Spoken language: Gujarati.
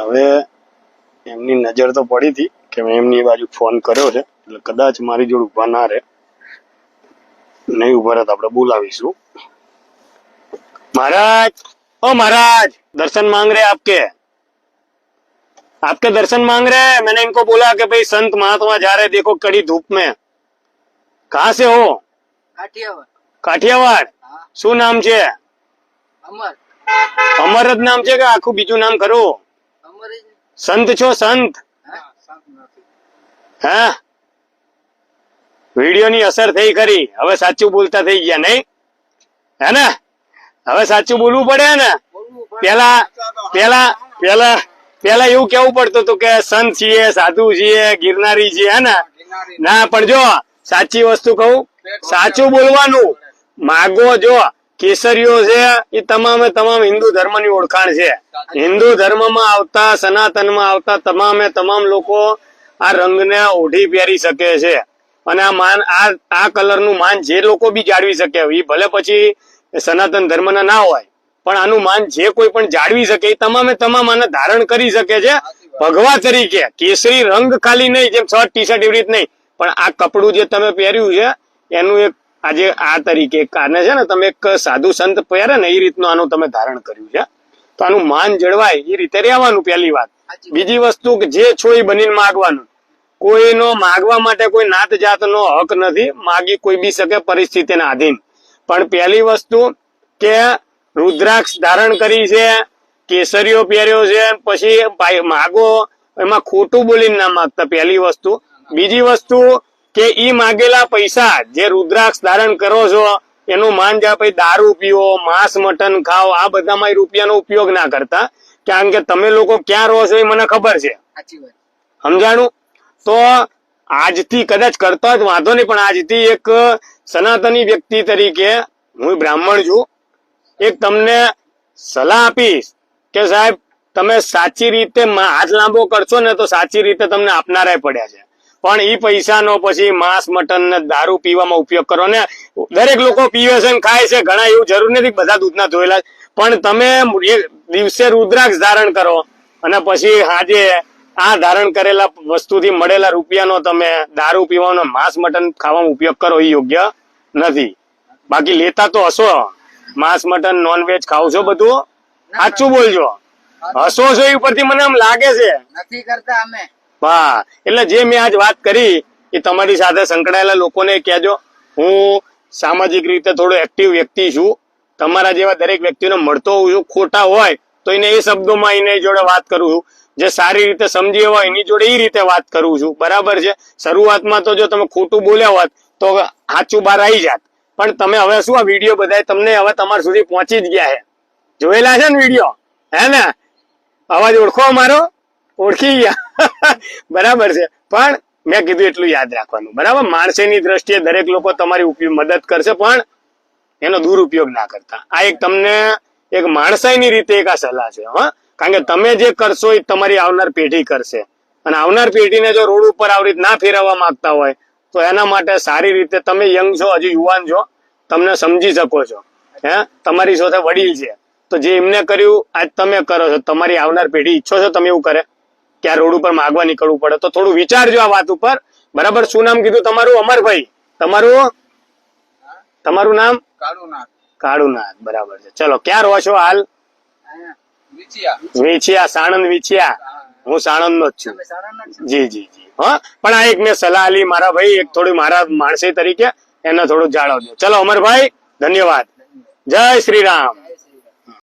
હવે એમની નજર તો પડી હતી કે મેં એમની બાજુ ફોન કર્યો છે એટલે કદાચ મારી જોડે ઊભા ના રહે નહીં ઊભા રહે તો આપણે બોલાવીશું महाराज ओ महाराज दर्शन मांग रहे हैं आपके आपके दर्शन मांग रहे हैं मैंने इनको बोला कि भाई संत महात्मा जा रहे हैं, देखो कड़ी धूप में कहाँ से हो કાઠિયાવાડ કાઠિયાવાડ હા શું નામ છે અમર અમર જ નામ છે કે આખું બીજું નામ ખરું અમર જ સંત છો સંત? હા? વીડિયો અસર થઈ ખરી. હવે સાચું બોલતા થઈ ગયા નહીં? હે ને? હવે સાચું બોલવું પડે ને. પેલા પેલા પેલા પેલા એવું કેવું પડતું હતું કે સંત છીએ, સાધુ છીએ, ગિરનારી છીએ ને? ના, પણ જો, સાચી વસ્તુ કહું. સાચું બોલવાનું. માગો જો. કેસરીઓ છે, એ તમામે તમામ હિન્દુ ધર્મની ઓળખાણ છે. હિન્દુ ધર્મમાં આવતા, સનાતનમાં આવતા તમામે તમામ લોકો આ રંગને ઓઢી પહેરી શકે છે. અને આ માન, આ આ કલરનું માન જે લોકો બી જાળવી શકે એ ભલે પછી સનાતન ધર્મના ના હોય, પણ આનું માન જે કોઈ પણ જાળવી શકે, એ તમામે તમામ આને ધારણ કરી શકે છે. ભગવા તરીકે, કેસરી રંગ ખાલી નહીં, જેમ શર્ટ ટી શર્ટ એવી રીત નહીં, પણ આ કપડું જે તમે પહેર્યું છે, એનું એક આજે આ તરીકે આને છે ને તમે એક સાધુ સંત પહેરે ને એ રીતનું આનું તમે ધારણ કર્યું છે. તો આનું માન જળવાય એ રીતે રહેવાનું પહેલી વાત. બીજી વસ્તુ કે જે છો એ બનીને માગવાનું. કોઈનો માગવા માટે કોઈ નાત જાતનો હક નથી માગી કોઈ બી શકે પરિસ્થિતિના આધીન. પણ પહેલી વસ્તુ કે રુદ્રાક્ષ ધારણ કરી છે કેસરીઓ પહેર્યો છે પછી માગો એમાં ખોટું બોલીને ના માગતા પહેલી વસ્તુ. બીજી વસ્તુ કે ઈ માગેલા પૈસા જે રુદ્રાક્ષ ધારણ કરો છો એનું માન જા ભાઈ દારૂ પીવો માંસ મટન ખાઓ આ બધામાં રૂપિયાનો ઉપયોગ ના કરતા. કારણ કે તમે લોકો ક્યાં રહો છો એ મને ખબર છે. સમજાણું? તો આજથી કદાચ કરતા જ વાંધો નહીં પણ આજથી એક સનાતની વ્યક્તિ તરીકે હું બ્રાહ્મણ છું. એક તમને સલાહ આપીશ કે સાહેબ તમે સાચી રીતે હાથ લાંબો કરશો ને તો સાચી રીતે તમને આપનારા પડ્યા છે. પણ ઈ પૈસાનો પછી માંસ મટન ને દારૂ પીવામાં ઉપયોગ કરો ને દરેક લોકો પીવે છે ને ખાય છે ઘણા એવું જરૂર નથી બધા દૂધના ધોયેલા પણ તમે દિવસે રુદ્રાક્ષ ધારણ કરો અને પછી આજે આ ધારણ કરેલા વસ્તુથી મળેલા રૂપિયાનો તમે દારૂ પીવાનો માંસ મટન ખાવાનો ઉપયોગ કરો એ યોગ્ય નથી. બાકી લેતા તો હશો. માંસ મટન નોનવેજ ખાવ છો બધું? સાચું બોલજો. હસો છો એ ઉપરથી મને આમ લાગે છે. નથી કરતા અમે. હા એટલે જે મેં આજ વાત કરી એ તમારી સાથે સંકળાયેલા લોકોને કહેજો. હું સામાજિક રીતે થોડો એક્ટિવ વ્યક્તિ છું. તમારા જેવા દરેક વ્યક્તિને મળતો હોઉં છું. ખોટા હોય તો એને એ શબ્દોમાં એની જોડે વાત કરું છું. જે સારી રીતે સમજી હોય એની જોડે એ રીતે વાત કરું છું. બરાબર છે? શરૂઆતમાં તો જો તમે ખોટું બોલ્યા હોત તો સાચું બહાર આવી જાત. પણ તમે હવે શું આ વીડિયો બધાય તમને હવે તમારા સુધી પહોંચી જ ગયા છે. જોયેલા છે ને વીડિયો? હે ને? અવાજ ઓળખો અમારો? ઓળખી ગયા. બરાબર છે. પણ મેં કીધું એટલું યાદ રાખવાનું. બરાબર? માણસેની દ્રષ્ટિએ દરેક લોકો તમારી મદદ કરશે, પણ એનો દુરુપયોગ ના કરતા. આ એક તમને એક માણસાઈની રીતે એક આ સલાહ છે, હા. કારણ કે તમે જે કરશો એ તમારી આવનાર પેઢી કરશે. અને આવનાર પેઢીને જો રોડ ઉપર આવી રીતે ના ફેરવવા માંગતા હોય, તો એના માટે સારી રીતે તમે યંગ છો, હજુ યુવાન છો, તમને સમજી શકો છો. હે? તમારી સાથે વડીલ છે. તો જે એમને કર્યું, આજ તમે કરો છો. તમારી આવનાર પેઢી ઈચ્છો છો, તમે એવું કરે. કે આ રોડ ઉપર માગવા નીકળવું પડે. તો થોડું વિચારજો આ વાત ઉપર. બરાબર? શું નામ કીધું તમારું? અમરભાઈ. તમારું? તમારું નામ? કાળું કાળુનાથ. બરાબર છે. ચલો ક્યાં રહો છો હાલ? વેચિયા સાણંદ વેચિયા હું સાણંદ નો જ છું? જી જી જી. હા? પણ આ એક મેં સલાહ લી મારા ભાઈ એક થોડી મારા માણસે તરીકે એને થોડું જાળવજો. ચલો અમરભાઈ ધન્યવાદ. જય શ્રી રામ.